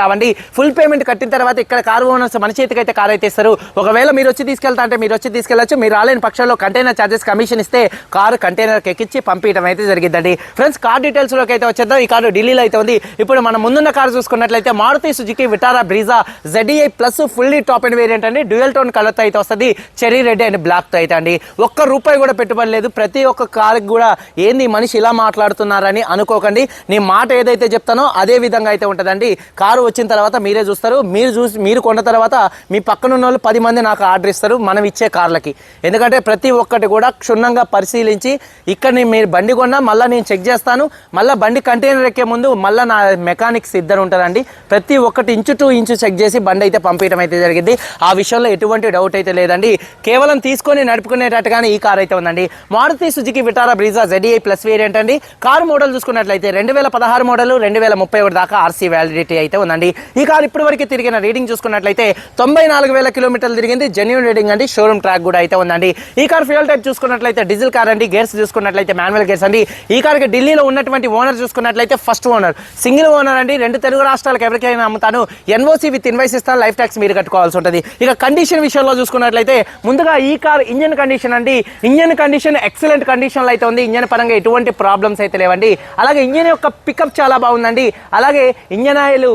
రావండి. Full payment కట్టిన తర్వాత ఇక్కడ కారు ఓనర్స్ మన చేతికి అయితే కార్ అయితే ఇస్తారు. ఒకవేళ మీరు వచ్చి తీసుకెళ్తా అంటే మీరు వచ్చి తీసుకెళ్ళచ్చు. మీరు రాలేని పక్షంలో కంటైనర్ చార్జెస్ కమిషన్ ఇస్తే కారు కంటైనర్ ఎక్కించి పంపించడం అయితే జరిగిందండి ఫ్రెండ్స్ కార్ డీటెయిల్స్లోకి అయితే వచ్చేద్దాం. ఈ కారు ఢిల్లీలో అయితే ఉంది. ఇప్పుడు మనం ముందున్న కారు చూసుకున్నట్లయితే Maruti Suzuki Vitara Brezza ZDI plus fully top end variant అండి. డ్యూయల్ టోన్ కలర్తో అయితే వస్తుంది. చెరీ రెడ్ అండ్ బ్లాక్తో అయితే అండి. ఒక్క రూపాయి కూడా పెట్టుబడి లేదు. ప్రతి ఒక్క కారుకి కూడా ఏంది మనిషి ఇలా మాట్లాడుతున్నారని అనుకోకండి. నీ మాట ఏదైతే చెప్తానో అదే విధంగా అయితే ఉంటుందండి. కారు వచ్చిన తర్వాత మీరే చూస్తారు. మీరు చూసి మీరు కొన్న తర్వాత మీ పక్కన ఉన్న వాళ్ళు పది మంది నాకు ఆర్డర్ ఇస్తారు మనం ఇచ్చే కార్లకి. ఎందుకంటే ప్రతి ఒక్కటి కూడా క్షుణ్ణంగా పరిశీలించి ఇక్కడ నేను మీరు బండి కొన్నా మళ్ళీ నేను చెక్ చేస్తాను. మళ్ళీ బండి కంటైనర్ ఎక్కే ముందు మళ్ళీ నా మెకానిక్స్ ఇద్దరు ఉంటారండి. ప్రతి ఒక్కటి ఇంచు టు ఇంచు చెక్ చేసి బండి అయితే పంపించడం అయితే జరిగింది. ఆ విషయంలో ఎటువంటి డౌట్ అయితే లేదండి. కేవలం తీసుకొని నడుపుకునేటట్టుగానే ఈ కార్ అయితే ఉందండి. Maruti Suzuki Vitara Brezza ZDI plus variant అండి. కార్ మోడల్ చూసుకున్నట్లయితే రెండు వేల పదహారు మోడల్ రెండు వేల ముప్పై ఒకటి దాకా ఆర్సీ వ్యాలిడిటీ అయితే ఉందండి. అండి ఈ కార్ ఇప్పటి వరకు తిరిగిన రీడింగ్ చూసుకున్నట్లయితే తొంభై నాలుగు వేల కిలోమీటర్లు తిరిగింది. జెన్యున్ రీడింగ్ అండి. షోరూమ్ ట్రాక్ కూడా అయితే ఉందండి. ఈ కార్ ఫ్యూల్ టైప్ చూసుకున్నట్లయితే డీజిల్ కార్ అండి. గేర్స్ చూసుకున్నట్లయితే మాన్యువల్ గేర్స్ అండి. ఈ కార్కి ఢిల్లీలో ఉన్నటువంటి ఓనర్ చూసుకున్నట్లయితే ఫస్ట్ ఓనర్ సింగిల్ ఓనర్ అండి. రెండు తెలుగు రాష్ట్రాలకు ఎవరికైనా అమ్ముతాను. ఎన్ఓసి విత్ ఇన్వైస్ ఇస్తాను లైఫ్ ట్యాక్స్ మీరు కట్టుకోవాల్సి ఉంటుంది. ఇక కండిషన్ విషయంలో చూసుకున్నట్లయితే ముందుగా ఈ కార్ ఇంజన్ కండిషన్ అండి. ఇంజన్ కండిషన్ ఎక్సలెంట్ కండిషన్లో అయితే ఉంది. ఇంజన్ పరంగా ఎటువంటి ప్రాబ్లమ్స్ అయితే లేవండి. అలాగే ఇంజన్ యొక్క పికప్ చాలా బాగుందండి. అలాగే ఇంజన్ ఆయిల్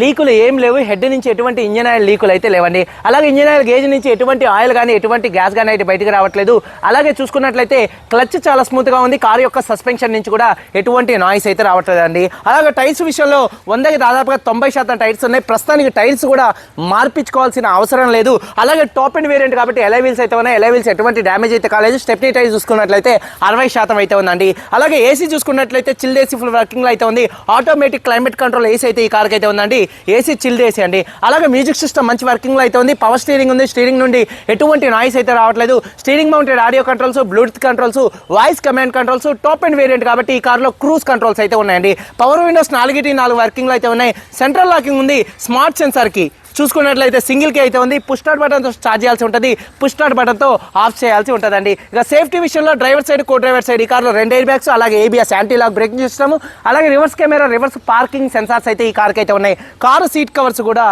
లీకులు ఏం లేవు. హెడ్ నుంచి ఎటువంటి ఇంజన్ ఆయిల్ లీకులు అయితే లేవండి. అలాగే ఇంజన్ ఆయిల్ గేజ్ నుంచి ఎటువంటి ఆయిల్ కానీ ఎటువంటి గ్యాస్ కానీ అయితే బయటకు రావట్లేదు. అలాగే చూసుకున్నట్లయితే క్లచ్ చాలా స్మూత్గా ఉంది. కారు యొక్క సస్పెన్షన్ నుంచి కూడా ఎటువంటి నాయిస్ అయితే రావట్లేదండి. అలాగే టైర్స్ విషయంలో వందకి దాదాపుగా తొంభై శాతం టైర్స్ ఉన్నాయి. ప్రస్తుతానికి టైర్స్ కూడా మార్పించుకోవాల్సిన అవసరం లేదు. అలాగే టాప్ అండ్ వేరియంట్ కాబట్టి ఎలా వీల్స్ అయితే ఉన్నాయి. ఎలా వీల్స్ ఎటువంటి డ్యామేజ్ అయితే కాలేదు. స్టెప్నీ టైర్ చూసుకున్నట్లయితే అరవై శాతం అయితే ఉందండి. అలాగే ఏసీ చూసుకున్నట్లయితే చిల్డ్ ఏసీ ఫుల్ వర్కింగ్లో అయితే ఉంది. ఆటోమేటిక్ క్లైమేట్ కంట్రోల్ ఏసీ అయితే ఈ కార్కి అయితే ఉందండి. ఏసీ చిల్డ్ ఏసీ అండి. అలాగే మ్యూజిక్ సిస్టమ్ మంచి వర్కింగ్లో అయితే ఉంది. పవర్ స్టీరింగ్ ఉంది. స్టీరింగ్ నుండి ఎటువంటి నాయిస్ అయితే రావట్లేదు. Steering mounted audio controls bluetooth controls voice command controls top end variant కాబట్టి ఈ కార్లో క్రూజ్ కంట్రోల్స్ అయితే ఉన్నాయండి. పవర్ విండోస్ నాలుగిటి నాలుగు వర్కింగ్లో అయితే ఉన్నాయి. సెంట్రల్ లాకింగ్ ఉంది. స్మార్ట్ సెన్సార్కి చూసుకున్నట్లయితే సింగిల్కి అయితే ఉంది. పుష్ స్టార్ట్ బటన్తో స్టార్ట్ చేయాల్సి ఉంటుంది. పుష్ స్టార్ట్ బటన్తో ఆఫ్ చేయాల్సి ఉంటుందండి. ఇక సేఫ్టీ విషయంలో driver side co driver side ఈ కార్లో రెండు ఎయిర్ బ్యాగ్స్ అలాగే ABS anti lock braking system అలాగే reverse camera reverse parking sensors అయితే ఈ కార్కి అయితే ఉన్నాయి. కారు సీట్ కవర్స్ కూడా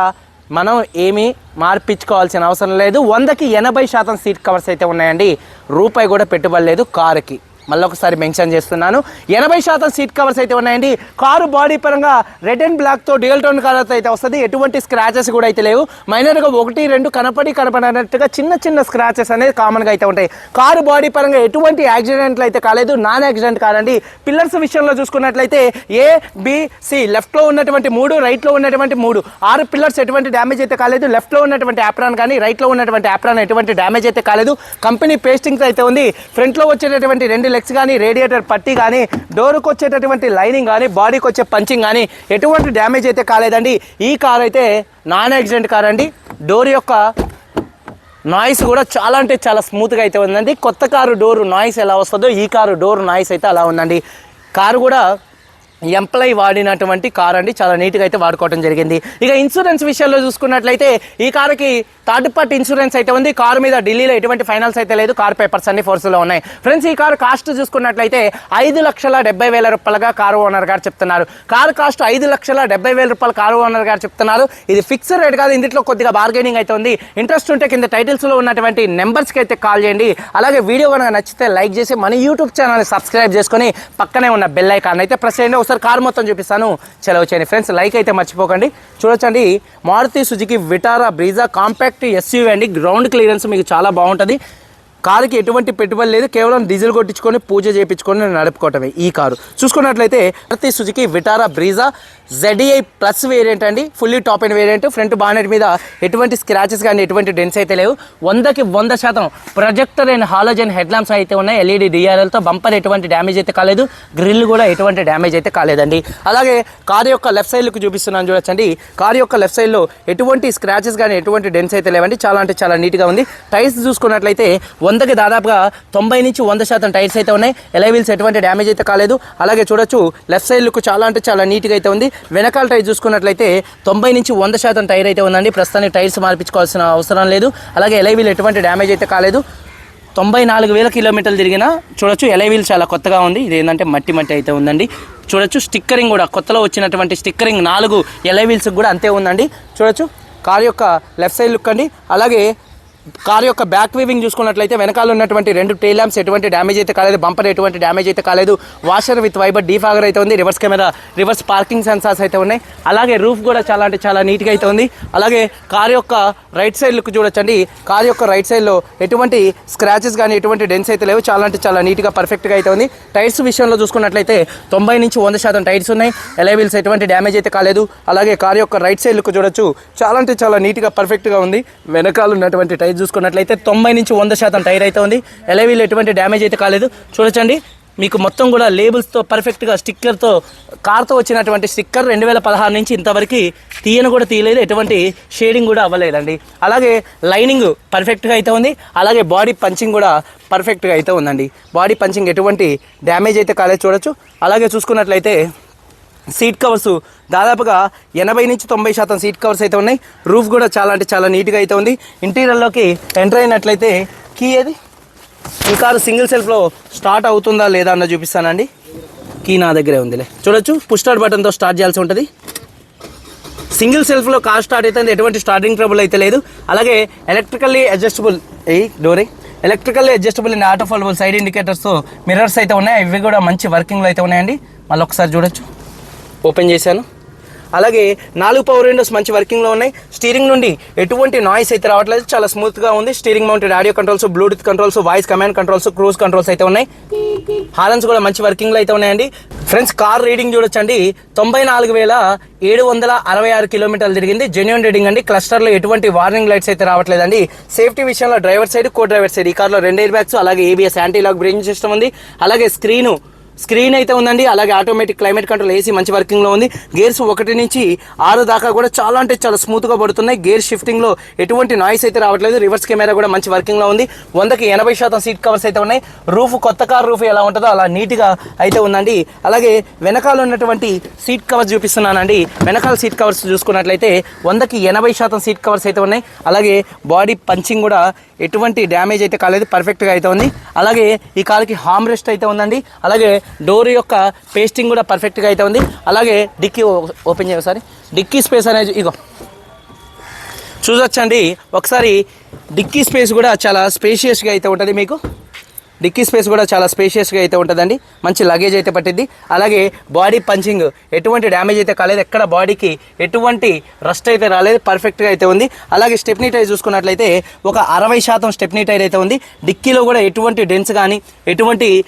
మనం ఏమీ మార్పించుకోవాల్సిన అవసరం లేదు. వందకి ఎనభై శాతం సీట్ కవర్స్ అయితే ఉన్నాయండి. రూపాయి కూడా పెట్టుబడి లేదు కారుకి. మళ్ళీ ఒకసారి మెన్షన్ చేస్తున్నాను. ఎనభై శాతం సీట్ కవర్స్ అయితే ఉన్నాయండి. కారు బాడీ పరంగా రెడ్ అండ్ బ్లాక్తో డ్యూయల్ టోన్ కలర్ అయితే వస్తుంది. ఎటువంటి స్క్రాచెస్ కూడా అయితే లేవు. మైనర్గా ఒకటి రెండు కనపడి కనపడినట్టుగా చిన్న చిన్న స్క్రాచెస్ అనేది కామన్గా అయితే ఉంటాయి. కారు బాడీ పరంగా ఎటువంటి యాక్సిడెంట్లు అయితే కాలేదు. నాన్ యాక్సిడెంట్ కాదండి. పిల్లర్స్ విషయంలో చూసుకున్నట్లయితే ఏ బిసి లెఫ్ట్లో ఉన్నటువంటి మూడు రైట్లో ఉన్నటువంటి మూడు. ఆరు పిల్లర్స్ ఎటువంటి డ్యామేజ్ అయితే కాలేదు. లెఫ్ట్లో ఉన్నటువంటి యాప్రాన్ కానీ రైట్లో ఉన్నటువంటి యాప్రాన్ ఎటువంటి డ్యామేజ్ అయితే కాలేదు. కంపెనీ పేస్టింగ్స్ అయితే ఉంది. ఫ్రంట్లో వచ్చేటటువంటి రెండు లెగ్స్ కానీ రేడియేటర్ పట్టి కానీ డోర్కి వచ్చేటటువంటి లైనింగ్ కానీ బాడీకి వచ్చే పంచింగ్ కానీ ఎటువంటి డ్యామేజ్ అయితే కాలేదండి. ఈ కార్ అయితే నాన్ యాక్సిడెంట్ కార్ అండి. డోర్ యొక్క నాయిస్ కూడా చాలా అంటే చాలా స్మూత్గా అయితే ఉందండి. కొత్త కారు డోర్ నాయిస్ ఎలా వస్తుందో ఈ కారు డోర్ నాయిస్ అయితే అలా ఉందండి. కారు కూడా ఎంప్లాయ్ వాడినటువంటి కార్ అండి. చాలా నీట్గా అయితే వాడుకోవడం జరిగింది. ఇక ఇన్సూరెన్స్ విషయంలో చూసుకున్నట్లయితే ఈ కారుకి థర్డ్ పార్టీ ఇన్సూరెన్స్ అయితే ఉంది. కారు మీద ఢిల్లీలో ఎటువంటి ఫైనల్స్ అయితే లేదు. కార్ పేపర్స్ అన్ని ఫోర్స్లో ఉన్నాయి. ఫ్రెండ్స్ ఈ కారు కాస్ట్ చూసుకున్నట్లయితే ఐదు లక్షల డెబ్బై వేల రూపాయలుగా కారు ఓనర్ గారు చెప్తున్నారు. కారు కాస్ట్ ఐదు లక్షల డెబ్బై వేల రూపాయలు కారు ఓనర్ గారు చెప్తున్నారు. ఇది ఫిక్స్డ్ రేట్ కాదు. ఇందులో కొద్దిగా బార్గెనింగ్ అయితే ఉంది. ఇంట్రెస్ట్ ఉంటే కింద టైటిల్స్లో ఉన్నటువంటి నెంబర్స్కి అయితే కాల్ చేయండి. అలాగే వీడియో కనుక నచ్చితే లైక్ చేసి మన యూట్యూబ్ ఛానల్ సబ్స్క్రైబ్ చేసుకొని పక్కనే ఉన్న బెల్ ఐకాన్ అయితే ప్రెస్ చేయండి. ఒకసారి కారు మొత్తం చూపిస్తాను. చలవ చేయండి. ఫ్రెండ్స్ లైక్ అయితే మర్చిపోకండి. చూడొచ్చండి. Maruti Suzuki Vitara Brezza compact SUV అండి. గ్రౌండ్ క్లియరెన్స్ మీకు చాలా బాగుంటుంది. కారుకి ఎటువంటి పెట్టుబడి లేదు. కేవలం డీజిల్ కొట్టించుకొని పూజ చేయించుకొని నడుపుకోవటమే ఈ కారు. చూసుకున్నట్లయితే ప్రతి Suzuki Vitara Brezza ZDI plus variant అండి. Fully top end variant front bonnet మీద ఎటువంటి స్క్రాచెస్ కానీ ఎటువంటి డెన్స్ అయితే లేవు. వందకి వంద శాతం projector and halogen head lamps అయితే ఉన్నాయి. ఎల్ఈడి డిఆర్ఎల్తో బంపర్ ఎటువంటి డ్యామేజ్ అయితే కాలేదు. గ్రిల్ కూడా ఎటువంటి డ్యామేజ్ అయితే కాలేదండి. అలాగే కారు యొక్క లెఫ్ట్ సైడ్కి చూపిస్తున్నాను చూడొచ్చండి. కారు యొక్క లెఫ్ట్ సైడ్లో ఎటువంటి స్క్రాచెస్ కానీ ఎటువంటి డెన్స్ అయితే లేవండి. చాలా అంటే చాలా నీట్గా ఉంది. టైర్స్ చూసుకున్నట్లయితే వందకి దాదాపుగా తొంభై నుంచి వంద శాతం టైర్స్ అయితే ఉన్నాయి. ఎలైవీల్స్ ఎటువంటి డ్యామేజ్ అయితే కాలేదు. అలాగే చూడొచ్చు లెఫ్ట్ సైడ్ లుక్ చాలా అంటే చాలా నీట్గా అయితే ఉంది. వెనకాల టైర్ చూసుకున్నట్లయితే తొంభై నుంచి వంద శాతం టైర్ అయితే ఉందండి. ప్రస్తుతానికి టైర్స్ మార్పించుకోవాల్సిన అవసరం లేదు. అలాగే ఎలైవీల్ ఎటువంటి డ్యామేజ్ అయితే కాలేదు. తొంభై నాలుగు వేల కిలోమీటర్లు తిరిగినా చూడొచ్చు ఎలైవీల్ చాలా కొత్తగా ఉంది. ఇది ఏంటంటే మట్టి మట్టి అయితే ఉందండి. చూడొచ్చు స్టిక్కరింగ్ కూడా కొత్తలో వచ్చినటువంటి స్టిక్కరింగ్ నాలుగు ఎలైవీల్స్ కూడా అంతే ఉందండి. చూడొచ్చు కార్ యొక్క లెఫ్ట్ సైడ్ లుక్ అండి. అలాగే కార్ యొక్క బ్యాక్ వీవింగ్ చూసుకున్నట్లయితే వెనకాల ఉన్నటువంటి రెండు టైల్ ల్యాంప్స్ ఎటువంటి డ్యామేజ్ అయితే కాలేదు బంపర్ ఎటువంటి డ్యామేజ్ అయితే కాలేదు. వాషర్ విత్ వైబర్ డీఫాగర్ అయితే ఉంది reverse camera reverse parking sensors అయితే ఉన్నాయి. అలాగే రూఫ్ కూడా చాలా అంటే చాలా నీట్గా అయితే ఉంది. అలాగే కార్ యొక్క రైట్ సైడ్ లుక్ చూడొచ్చండి. కార్ యొక్క రైట్ సైడ్లో ఎటువంటి స్క్రాచెస్ కానీ ఎటువంటి డెన్స్ అయితే లేవు. చాలా అంటే చాలా నీట్గా పర్ఫెక్ట్గా అయితే ఉంది. టైర్స్ విషయంలో చూసుకున్నట్లయితే తొంభై నుంచి వంద శాతం టైర్స్ ఉన్నాయి. ఎలైబిల్స్ ఎటువంటి డ్యామేజ్ అయితే కాలేదు. అలాగే కార్ యొక్క రైట్ సైడ్ లుక్ చూడొచ్చు. చాలా అంటే చాలా నీట్గా పర్ఫెక్ట్గా ఉంది. వెనకాల ఉన్నటువంటి టైర్ చూసుకున్నట్లయితే తొంభై నుంచి వంద శాతం టైర్ అయితే ఉంది. ఎలవీలు ఎటువంటి డ్యామేజ్ అయితే కాలేదు. చూడొచ్చండి. మీకు మొత్తం కూడా లేబుల్స్తో పర్ఫెక్ట్గా స్టిక్కర్తో కార్తో వచ్చినటువంటి స్టిక్కర్ రెండు వేల పదహారు నుంచి ఇంతవరకు తీయను కూడా తీయలేదు. ఎటువంటి షేడింగ్ కూడా అవ్వలేదండి. అలాగే లైనింగ్ పర్ఫెక్ట్గా అయితే ఉంది. అలాగే బాడీ పంచింగ్ కూడా పర్ఫెక్ట్గా అయితే ఉందండి. బాడీ పంచింగ్ ఎటువంటి డ్యామేజ్ అయితే కాలేదు. చూడొచ్చు. అలాగే చూసుకున్నట్లయితే సీట్ కవర్స్ దాదాపుగా ఎనభై నుంచి తొంభై శాతం సీట్ కవర్స్ అయితే ఉన్నాయి. రూఫ్ కూడా చాలా అంటే చాలా నీట్గా అయితే ఉంది. ఇంటీరియర్లోకి ఎంటర్ అయినట్లయితే కీ ఏది? ఈ కారు సింగిల్ సెల్ఫ్లో స్టార్ట్ అవుతుందా లేదా అన్న చూపిస్తానండి. కీ నా దగ్గరే ఉందిలే. చూడొచ్చు. పుష్ బటన్తో స్టార్ట్ చేయాల్సి ఉంటుంది. సింగిల్ సెల్ఫ్లో కార్ స్టార్ట్ అయితే ఎటువంటి స్టార్టింగ్ ట్రబుల్ అయితే లేదు. అలాగే ఎలక్ట్రికల్లీ అడ్జస్టబుల్ ఏ డోరే. Electrically adjustable and auto foldable side ఇండికేటర్స్తో mirrors అయితే ఉన్నాయి. ఇవి కూడా మంచి వర్కింగ్లో అయితే ఉన్నాయండి. మళ్ళీ ఒకసారి చూడొచ్చు. ఓపెన్ చేశాను. అలాగే నాలుగు పవర్ విండోస్ మంచి వర్కింగ్లో ఉన్నాయి. స్టీరింగ్ నుండి ఎటువంటి నాయిస్ అయితే రావట్లేదు. చాలా స్మూత్గా ఉంది. Steering mounted audio controls bluetooth controls voice command controls cruise controls అయితే ఉన్నాయి. హారన్స్ కూడా మంచి వర్కింగ్లో అయితే ఉన్నాయండి. ఫ్రెండ్స్ కార్ రీడింగ్ చూడొచ్చండి. తొంభై నాలుగు వేల ఏడు వందల అరవై ఆరు కిలోమీటర్లు తిరిగింది. జెన్యున్ రీడింగ్ అండి. క్లస్టర్లో ఎటువంటి వార్నింగ్ లైట్స్ అయితే రావట్లేదండి. సేఫ్టీ విషయంలో driver side co driver side. ఈ కార్లో రెండు ఎయిర్ బ్యాగ్స్ అలాగే ABS anti lock braking system ఉంది. అలాగే స్క్రీను స్క్రీన్ అయితే ఉందండి. అలాగే ఆటోమేటిక్ క్లైమేట్ కంట్రోల్ ఏసీ మంచి వర్కింగ్లో ఉంది. గేర్స్ ఒకటి నుంచి ఆరు దాకా కూడా చాలా అంటే చాలా స్మూత్గా పడుతున్నాయి. గేర్ షిఫ్టింగ్లో ఎటువంటి నాయిస్ అయితే రావట్లేదు. రివర్స్ కెమెరా కూడా మంచి వర్కింగ్లో ఉంది. వందకి ఎనభై శాతం సీట్ కవర్స్ అయితే ఉన్నాయి. రూఫ్ కొత్త కార్ రూఫ్ ఎలా ఉంటుందో అలా నీట్గా అయితే ఉందండి. అలాగే వెనకాల ఉన్నటువంటి సీట్ కవర్స్ చూపిస్తున్నానండి. వెనకాల సీట్ కవర్స్ చూసుకున్నట్లయితే వందకి ఎనభై శాతం సీట్ కవర్స్ అయితే ఉన్నాయి. అలాగే బాడీ పంచింగ్ కూడా ఎటువంటి డ్యామేజ్ అయితే కాలేదు. పర్ఫెక్ట్గా అయితే ఉంది. అలాగే ఈ కాలుకి హామ్ రెస్ట్ అయితే ఉందండి. అలాగే డోర్ యొక్క పేస్టింగ్ కూడా పర్ఫెక్ట్గా అయితే ఉంది. అలాగే డిక్కీ ఓ- ఓపెన్ చేయసారి డిక్కీ స్పేస్ అనేది ఇగో. చూసొచ్చండి ఒకసారి డిక్కీ స్పేస్ కూడా చాలా స్పేషియస్గా అయితే ఉంటుంది మీకు. డిక్కీ స్పేస్ కూడా చాలా స్పేషియస్గా అయితే ఉంటుందండి. మంచి లగేజ్ అయితే పట్టింది అలాగే బాడీ పంచింగ్ ఎటువంటి డ్యామేజ్ అయితే కాలేదు. ఎక్కడ బాడీకి ఎటువంటి రస్ట్ అయితే రాలేదు. పర్ఫెక్ట్గా అయితే ఉంది. అలాగే స్టెప్నీ టైర్ చూసుకున్నట్లయితే ఒక అరవై శాతం స్టెప్నీ టైర్ అయితే ఉంది. డిక్కీలో కూడా ఎటువంటి డెన్స్ కానీ ఎటువంటి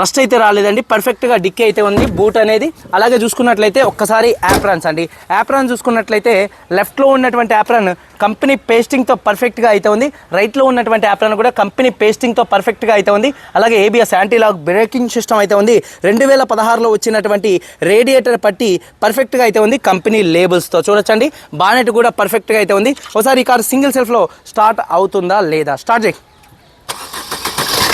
రస్ట్ అయితే రాలేదండి. పర్ఫెక్ట్గా డిక్కీ అయితే ఉంది. బూట్ అనేది. అలాగే చూసుకున్నట్లయితే ఒక్కసారి యాప్రాన్స్ అండి. యాప్రాన్ చూసుకున్నట్లయితే లెఫ్ట్లో ఉన్నటువంటి యాప్రాన్ కంపెనీ పేస్టింగ్తో పర్ఫెక్ట్గా అయితే ఉంది. రైట్లో ఉన్నటువంటి యాప్రాన్ కూడా కంపెనీ పేస్టింగ్తో పర్ఫెక్ట్గా అయితే ఉంది. అలాగే ఏబిఎస్ యాంటీలాక్ బ్రేకింగ్ సిస్టమ్ అయితే ఉంది. రెండు వేల పదహారులో వచ్చినటువంటి రేడియేటర్ పట్టి పర్ఫెక్ట్గా అయితే ఉంది కంపెనీ లేబుల్స్తో చూడొచ్చండి. బానెట్ కూడా పర్ఫెక్ట్గా అయితే ఉంది. ఒకసారి ఈ కారు సింగిల్ సెల్ఫ్లో స్టార్ట్ అవుతుందా లేదా? స్టార్ట్ చేయి.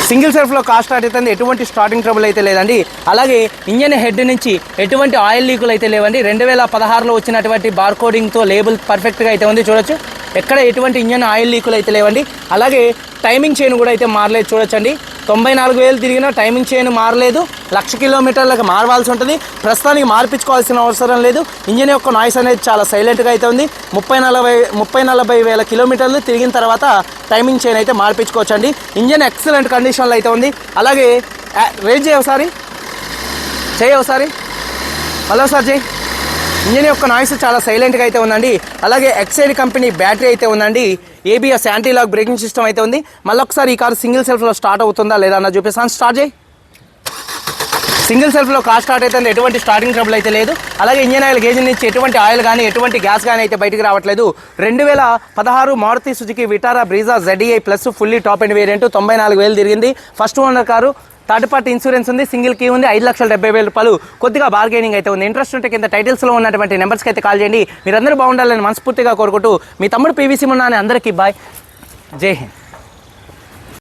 సింగిల్ సెల్ఫ్లో కార్ స్టార్ట్ అయితే ఎటువంటి స్టార్టింగ్ ట్రబుల్ అయితే లేదండి. అలాగే ఇంజన్ హెడ్ నుంచి ఎటువంటి ఆయిల్ లీకులు అయితే లేవండి. రెండు వేల పదహారులో వచ్చినటువంటి బార్ కోడింగ్తో లేబుల్ పర్ఫెక్ట్గా అయితే ఉంది. చూడొచ్చు. ఎక్కడ ఎటువంటి ఇంజన్ ఆయిల్ లీకులు అయితే లేవండి. అలాగే టైమింగ్ చైన్ కూడా అయితే మారలేదు. చూడొచ్చండి. తొంభై నాలుగు వేలు తిరిగినా టైమింగ్ చైన్ మారలేదు. లక్ష కిలోమీటర్లకు మారవలసి ఉంటుంది. ప్రస్తుతానికి మార్పించుకోవాల్సిన అవసరం లేదు. ఇంజిన్ యొక్క నాయిస్ అనేది చాలా సైలెంట్గా అయితే ఉంది. ముప్పై నలభై ముప్పై నలభై వేల కిలోమీటర్లు తిరిగిన తర్వాత టైమింగ్ చైన్ అయితే మార్పించుకోవచ్చు అండి ఇంజిన్ ఎక్సలెంట్ కండిషన్లో అయితే ఉంది. అలాగే రేజ్ చేయ ఒకసారి. చేయ ఒకసారి. మళ్ళీ ఒకసారి చేయి. ఇంజిన్ యొక్క నాయిస్ చాలా సైలెంట్గా అయితే ఉందండి. అలాగే ఎక్సైడ్ కంపెనీ బ్యాటరీ అయితే ఉందండి. ABS anti lock braking system అయితే ఉంది. మళ్ళీ ఒకసారి ఈ కారు సింగిల్ సెల్ఫ్లో స్టార్ట్ అవుతుందా లేదా అన్న చూపిస్తాను స్టార్ట్ చేయి. సింగిల్ సెల్ఫ్లో కార్ స్టార్ట్ అయితే ఎటువంటి స్టార్టింగ్ ట్రబుల్ అయితే లేదు. అలాగే ఇంజన్ ఆయిల్ గేజ్ నుంచి ఎటువంటి ఆయిల్ కానీ ఎటువంటి గ్యాస్ కానీ అయితే బయటకు రావట్లేదు. రెండు వేల పదహారు Maruti Suzuki Vitara Brezza ZEI plus fully top end variant తొంభై నాలుగు వేలు తిరిగింది. First owner car third party insurance ఉంది సింగిల్ కీ ఉంది ఐదు లక్షల డెబ్బై వేల రూపాయలు. కొద్దిగా బార్గెనింగ్ అయితే ఉంది. ఇంట్రెస్ట్ ఉంటే కింద టైటిల్స్లో ఉన్నటువంటి నెంబర్స్కి అయితే కాల్ చేయండి. మీరందరూ బాగుండాలని మనస్ఫూర్తిగా కోరుకుంటూ మీ తమ్ముడు పీవీసీ మున్నా అని అందరికీ బాయ్ జై హింద్.